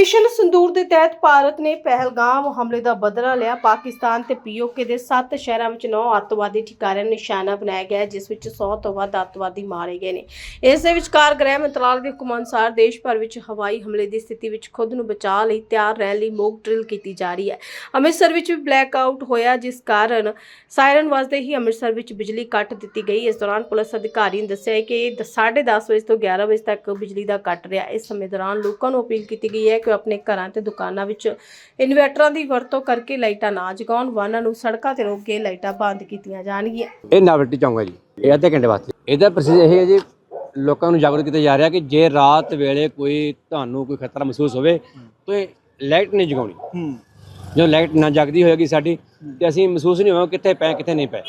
ਦੇ ਤਹਿਤ ਭਾਰਤ ਨੇ ਪਹਿਲਗਾਮ ਹਮਲੇ ਦਾ ਬਦਲਾ ਲਿਆ। ਪਾਕਿਸਤਾਨ ਤੇ ਪੀਓਕੇ ਦੇ 7 ਸ਼ਹਿਰਾਂ ਵਿੱਚ 9 ਅੱਤਵਾਦੀ ਠਿਕਾਣਿਆਂ ਨੂੰ ਨਿਸ਼ਾਨਾ ਬਣਾਇਆ ਗਿਆ ਜਿਸ ਵਿੱਚ 100 ਤੋਂ ਵੱਧ ਅੱਤਵਾਦੀ ਮਾਰੇ ਗਏ ਨੇ। ਇਸ ਦੇ ਵਿਚਕਾਰ ਗ੍ਰਹਿ ਮੰਤਰਾਲੇ ਦੇ ਹੁਕਮ ਅਨੁਸਾਰ ਦੇਸ਼ ਭਰ ਵਿੱਚ ਹਵਾਈ ਹਮਲੇ ਦੀ ਸਥਿਤੀ ਵਿੱਚ ਖੁਦ ਨੂੰ ਬਚਾਅ ਲਈ ਤਿਆਰ ਰਹਿਣ ਲਈ ਮੌਕ ਡਰਿਲ ਕੀਤੀ ਜਾ ਰਹੀ ਹੈ। ਅੰਮ੍ਰਿਤਸਰ ਵਿੱਚ ਵੀ ਬਲੈਕ ਆਊਟ ਹੋਇਆ, ਜਿਸ ਕਾਰਨ ਸਾਇਰਨ ਵੱਜਦੇ ਹੀ ਅੰਮ੍ਰਿਤਸਰ ਵਿੱਚ ਬਿਜਲੀ ਕੱਟ ਦਿੱਤੀ ਗਈ। ਇਸ ਦੌਰਾਨ ਪੁਲਿਸ ਅਧਿਕਾਰੀ ਨੇ ਦੱਸਿਆ ਹੈ ਕਿ 10:30 ਵਜੇ ਤੋਂ 11 ਵਜੇ ਤੱਕ ਬਿਜਲੀ ਦਾ ਕੱਟ ਰਿਹਾ। ਇਸ ਸਮੇਂ ਦੌਰਾਨ ਲੋਕਾਂ ਨੂੰ ਅਪੀਲ ਕੀਤੀ ਗਈ ਹੈ ਕਿ ਉਹ ਆਪਣੇ ਘਰਾਂ ਤੇ ਦੁਕਾਨਾਂ ਵਿੱਚ ਇਨਵਰਟਰਾਂ ਦੀ ਵਰਤੋਂ ਕਰਕੇ ਲਾਈਟਾਂ ਨਾ ਜਗਾਉਣ ਵਾਹਨਾਂ ਨੂੰ ਸੜਕਾਂ ਤੇ ਰੋਕ ਕੇ ਲਾਈਟਾਂ ਬੰਦ ਕੀਤੀਆਂ ਜਾਣਗੀਆਂ। ਇਹ ਨਾਵਲਟੀ ਹੈ ਜੀ ਇਹ ਅੱਧੇ ਘੰਟੇ ਵਾਸਤੇ। ਇਹਦਾ ਪ੍ਰੋਸੈਸ ਇਹ ਹੈ ਜੀ ਲੋਕਾਂ ਨੂੰ ਜਾਗਰੂਕ ਕੀਤਾ ਜਾ ਰਿਹਾ ਕਿ ਜੇ ਰਾਤ ਵੇਲੇ ਕੋਈ ਤੁਹਾਨੂੰ ਕੋਈ ਖਤਰਾ ਮਹਿਸੂਸ ਹੋਵੇ ਤਾਂ ਇਹ ਲਾਈਟ ਨਹੀਂ ਜਗਾਉਣੀ। ਜਦੋਂ ਲਾਈਟ ਨਾ ਜਗਦੀ ਹੋਏਗੀ ਸਾਡੀ ਤੇ ਅਸੀਂ ਮਹਿਸੂਸ ਨਹੀਂ ਹੋਵਾਂਗੇ ਕਿੱਥੇ ਪਏ ਕਿੱਥੇ ਨਹੀਂ ਪਏ।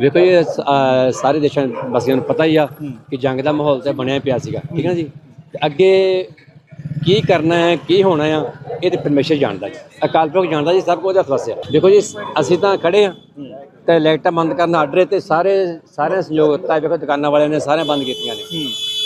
ਵੇਖੋ ਜੀ ਅਹ ਸਾਰੇ ਦੇਸ਼ਾਂ ਵਾਸੀਆਂ ਨੂੰ ਪਤਾ ਹੀ ਆ ਕਿ ਜੰਗ ਦਾ ਮਾਹੌਲ ਤੇ ਬਣਿਆ ਪਿਆ ਸੀਗਾ ਠੀਕ ਹੈ ਨਾ ਜੀ? ਤੇ ਅੱਗੇ ਕੀ ਕਰਨਾ ਹੈ ਕੀ ਹੋਣਾ ਆ ਇਹ ਤੇ ਪਰਮੇਸ਼ਰ ਜਾਣਦਾ ਜੀ। ਅਕਾਲ ਪੁਰਖ ਜਾਣਦਾ ਜੀ ਸਭ ਕੁਝ ਹੱਥ ਵਸਿਆ। ਦੇਖੋ ਜੀ ਅਸੀਂ ਤਾਂ ਖੜੇ ਆ ਤੇ ਲਾਈਟਾਂ ਬੰਦ ਕਰਨ ਆਰਡਰ ਤੇ ਸਾਰੇ ਸਾਰੇ ਸੰਯੋਗ ਦਿੱਤਾ ਵੇਖੋ ਦੁਕਾਨਾਂ ਵਾਲਿਆਂ ਨੇ ਸਾਰੇ ਬੰਦ ਕੀਤੀਆਂ ਨੇ।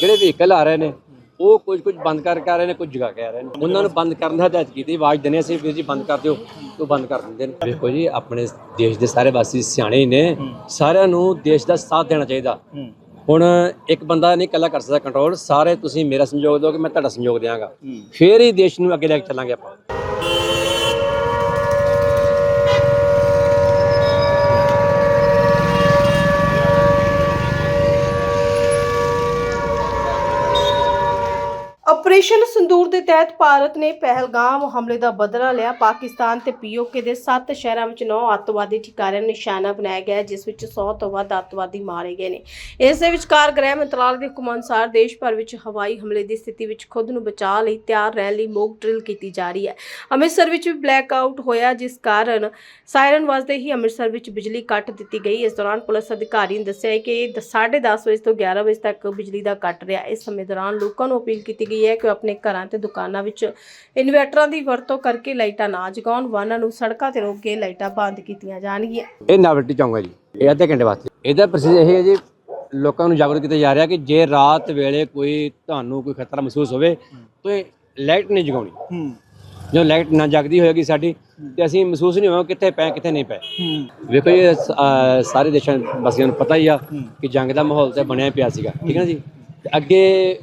ਜਿਹੜੇ ਵਹੀਕਲ ਆ ਰਹੇ ਨੇ ਉਹ ਕੁਝ ਕੁਝ ਬੰਦ ਕਰਕੇ ਆ ਰਹੇ ਨੇ ਕੁਝ ਜਗਾ ਕੇ ਆ ਰਹੇ ਨੇ। ਉਹਨਾਂ ਨੂੰ ਬੰਦ ਕਰਨ ਦਾ ਹਦਾਇਤ ਕੀਤੀ ਆਵਾਜ਼ ਦਿੰਦੇ ਅਸੀਂ ਵੀਰ ਜੀ ਬੰਦ ਕਰ ਦਿਓ ਉਹ ਬੰਦ ਕਰ ਦਿੰਦੇ ਨੇ। ਵੇਖੋ ਜੀ ਆਪਣੇ ਦੇਸ਼ ਦੇ ਸਾਰੇ ਵਾਸੀ ਸਿਆਣੇ ਨੇ। ਸਾਰਿਆਂ ਨੂੰ ਦੇਸ਼ ਦਾ ਸਾਥ ਦੇਣਾ ਚਾਹੀਦਾ। ਹੁਣ ਇੱਕ ਬੰਦਾ ਨਹੀਂ ਇਕੱਲਾ ਕਰ ਸਕਦਾ ਕੰਟਰੋਲ ਸਾਰੇ ਤੁਸੀਂ ਮੇਰਾ ਸੰਯੋਗ ਦਿਓਗੇ ਮੈਂ ਤੁਹਾਡਾ ਸੰਯੋਗ ਦਿਆਂਗਾ। ਫੇਰ ਹੀ ਦੇਸ਼ ਨੂੰ ਅੱਗੇ ਲੈ ਕੇ ਚੱਲਾਂਗੇ ਆਪਾਂ। ਆਪਰੇਸ਼ਨ ਸੰਦੂਰ ਦੇ ਤਹਿਤ ਭਾਰਤ ਨੇ ਪਹਿਲਗਾਮ ਹਮਲੇ ਦਾ ਬਦਲਾ ਲਿਆ। ਪਾਕਿਸਤਾਨ ਤੇ ਪੀਓਕੇ ਦੇ 7 ਸ਼ਹਿਰਾਂ ਵਿੱਚ 9 ਅੱਤਵਾਦੀ ਠਿਕਾਰਿਆਂ ਨੂੰ ਨਿਸ਼ਾਨਾ ਬਣਾਇਆ ਗਿਆ, ਜਿਸ ਵਿੱਚ 100 ਤੋਂ ਵੱਧ ਅੱਤਵਾਦੀ ਮਾਰੇ ਗਏ ਨੇ। ਇਸ ਦੇ ਵਿਚਕਾਰ ਗ੍ਰਹਿ ਮੰਤਰਾਲੇ ਦੇ ਹੁਕਮ ਅਨੁਸਾਰ ਦੇਸ਼ ਭਰ ਵਿੱਚ ਹਵਾਈ ਹਮਲੇ ਦੀ ਸਥਿਤੀ ਵਿੱਚ ਖੁਦ ਨੂੰ ਬਚਾਅ ਲਈ ਤਿਆਰ ਰਹਿਣ ਲਈ ਮੌਕ ਡਰਿਲ ਕੀਤੀ ਜਾ ਰਹੀ ਹੈ। ਅੰਮ੍ਰਿਤਸਰ ਵਿੱਚ ਵੀ ਬਲੈਕ ਆਊਟ ਹੋਇਆ, ਜਿਸ ਕਾਰਨ ਸਾਇਰਨ ਵੱਜਦੇ ਹੀ ਅੰਮ੍ਰਿਤਸਰ ਵਿੱਚ ਬਿਜਲੀ ਕੱਟ ਦਿੱਤੀ ਗਈ। ਇਸ ਦੌਰਾਨ ਪੁਲਿਸ ਅਧਿਕਾਰੀ ਨੇ ਦੱਸਿਆ ਹੈ ਕਿ 10:30 ਵਜੇ ਤੋਂ 11 ਵਜੇ ਤੱਕ ਬਿਜਲੀ ਦਾ ਕੱਟ ਰਿਹਾ। ਇਸ ਸਮੇਂ ਦੌਰਾਨ ਲੋਕਾਂ ਨੂੰ ਅਪੀਲ ਕੀਤੀ ਗਈ ਹੈ ਕਿ ਉਹ ਆਪਣੇ ਘਰਾਂ ਤੇ ਦੁਕਾਨਾਂ ਵਿੱਚ। ਇਨਵਰਟਰਾਂ ਦੀ ਵਰਤੋਂ ਕਰਕੇ ਲਾਈਟਾਂ ਨਾ ਜਗਾਉਣ ਵਾਹਨਾਂ ਨੂੰ ਸੜਕਾਂ ਤੇ ਰੋਕ ਕੇ ਲਾਈਟਾਂ ਬੰਦ ਕੀਤੀਆਂ ਜਾਣਗੀਆਂ। ਇਹ ਨਾਵਲਟੀ ਚੌਂਕ ਹੈ ਜੀ। ਇਹ ਅੱਧੇ ਘੰਟੇ ਵਾਸਤੇ। ਇਹਦਾ ਪ੍ਰੋਸੈਸ ਇਹ ਹੈ ਜੀ ਲੋਕਾਂ ਨੂੰ ਜਾਗਰੂਕ ਕੀਤਾ ਜਾ ਰਿਹਾ ਕਿ ਜੇ ਰਾਤ ਵੇਲੇ ਕੋਈ ਤੁਹਾਨੂੰ ਕੋਈ ਖਤਰਾ ਮਹਿਸੂਸ ਹੋਵੇ ਤਾਂ ਇਹ ਲਾਈਟ ਨਹੀਂ ਜਗਾਉਣੀ। ਹੂੰ। ਜਦੋਂ ਲਾਈਟ ਨਾ ਜਗਦੀ ਹੋਏਗੀ ਸਾਡੀ ਤੇ ਅਸੀਂ ਮਹਿਸੂਸ ਨਹੀਂ ਹੋਵਾਂਗੇ ਕਿੱਥੇ ਪਏ ਕਿੱਥੇ ਨਹੀਂ ਪਏ। ਹੂੰ। ਵੇਖੋ ਜੀ ਅਹ ਸਾਰੇ ਦੇਸ਼ਾਂ ਵਾਸੀਆਂ ਨੂੰ ਪਤਾ ਹੀ ਆ ਕਿ ਜੰਗ ਦਾ ਮਾਹੌਲ ਤੇ ਬਣਿਆ ਪਿਆ ਸੀਗਾ। ਠੀਕ ਹੈ ਨਾ ਜੀ? ਅੱਗੇ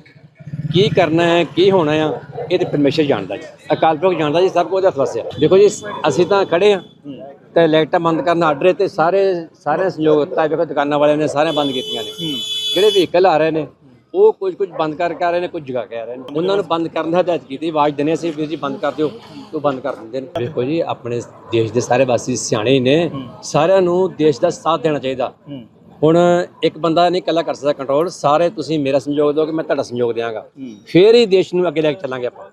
ਕੀ ਕਰਨਾ ਹੈ ਕੀ ਹੋਣਾ ਆ ਇਹ ਤੇ ਪਰਮੇਸ਼ਰ ਜਾਣਦਾ ਜੀ। ਅਕਾਲ ਪੁਰਖ ਜਾਣਦਾ ਜੀ ਸਭ ਕੁਝ ਹੱਥ ਵਸਿਆ ਦੇਖੋ ਜੀ ਅਸੀਂ ਤਾਂ ਖੜੇ ਆ ਤੇ ਲਾਈਟਾਂ ਬੰਦ ਕਰਨ ਆਰਡਰ ਤੇ ਸਾਰੇ ਸਾਰੇ ਸੰਯੋਗ ਦਿੱਤਾ ਵੇਖੋ ਦੁਕਾਨਾਂ ਵਾਲਿਆਂ ਨੇ ਸਾਰੇ ਬੰਦ ਕੀਤੀਆਂ ਨੇ। ਜਿਹੜੇ ਵਹੀਕਲ ਆ ਰਹੇ ਨੇ ਉਹ ਕੁਝ ਕੁਝ ਬੰਦ ਕਰਕੇ ਆ ਰਹੇ ਨੇ ਕੁਝ ਜਗਾ ਕੇ ਆ ਰਹੇ ਨੇ। ਉਹਨਾਂ ਨੂੰ ਬੰਦ ਕਰਨ ਦਾ ਹਦਾਇਤ ਕੀਤੀ ਆਵਾਜ਼ ਦਿੰਦੇ ਅਸੀਂ ਵੀਰ ਜੀ ਬੰਦ ਕਰ ਦਿਓ ਉਹ ਬੰਦ ਕਰ ਦਿੰਦੇ ਨੇ। ਵੇਖੋ ਜੀ ਆਪਣੇ ਦੇਸ਼ ਦੇ ਸਾਰੇ ਵਾਸੀ ਸਿਆਣੇ ਨੇ। ਸਾਰਿਆਂ ਨੂੰ ਦੇਸ਼ ਦਾ ਸਾਥ ਦੇਣਾ ਚਾਹੀਦਾ। ਹੁਣ ਇੱਕ ਬੰਦਾ ਨਹੀਂ ਇਕੱਲਾ ਕਰ ਸਕਦਾ ਕੰਟਰੋਲ ਸਾਰੇ ਤੁਸੀਂ ਮੇਰਾ ਸੰਯੋਗ ਦਿਓਗੇ ਮੈਂ ਤੁਹਾਡਾ ਸੰਯੋਗ ਦਿਆਂਗਾ। ਫੇਰ ਹੀ ਦੇਸ਼ ਨੂੰ ਅੱਗੇ ਲੈ ਕੇ ਚੱਲਾਂਗੇ ਆਪਾਂ।